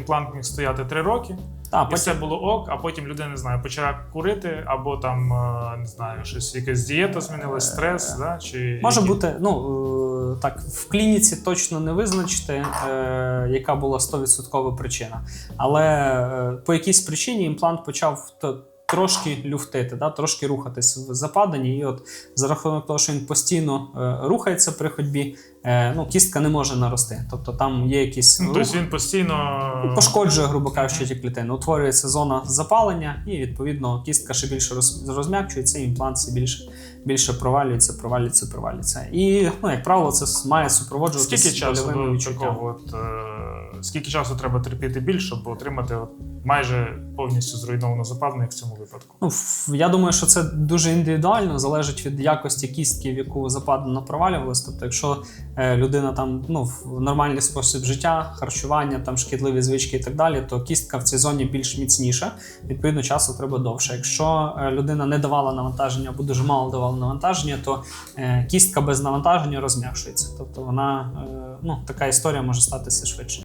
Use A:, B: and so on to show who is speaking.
A: імплант міг стояти 3 роки,
B: А,
A: і
B: потім
A: все було ок, а потім людина не знаю, почала курити, або там е, не знаю, щось якась дієта змінилась, стрес, да, чи
B: Може
A: які-
B: бути, ну е, так, в клініці точно не визначити, е, яка була 100% причина. Але е, по якійсь причині імплант почав трошки люфтити, да, трошки рухатись в западанні. І от за рахунок того, що він постійно е, рухається при ходьбі, е, ну, кістка не може нарости. Тобто там є якісь
A: Ну, тобто він постійно
B: пошкоджує, грубо кажучи, ті клітини. Утворюється зона запалення, і відповідно кістка ще більше роз- розм'якчується, і імплант все більше, більше провалюється, провалюється, провалюється. І, ну, як правило, це має супроводжуватися
A: Скільки часу до такого, от, е, скільки часу треба терпіти більше, щоб отримати от, майже повністю зруйновану западну, як в цьому випадку?
B: Ну, я думаю, що це дуже індивідуально, залежить від якості кістки, в яку западина провалювалась. Тобто, якщо е, людина там ну, в нормальний спосіб життя, харчування, там шкідливі звички і так далі, то кістка в цій зоні більш міцніша. Відповідно, часу треба довше. Якщо е, людина не давала навантаження або дуже мало давала навантаження, то е, кістка без навантаження розм'якшується. Тобто вона ну, така історія може статися швидше.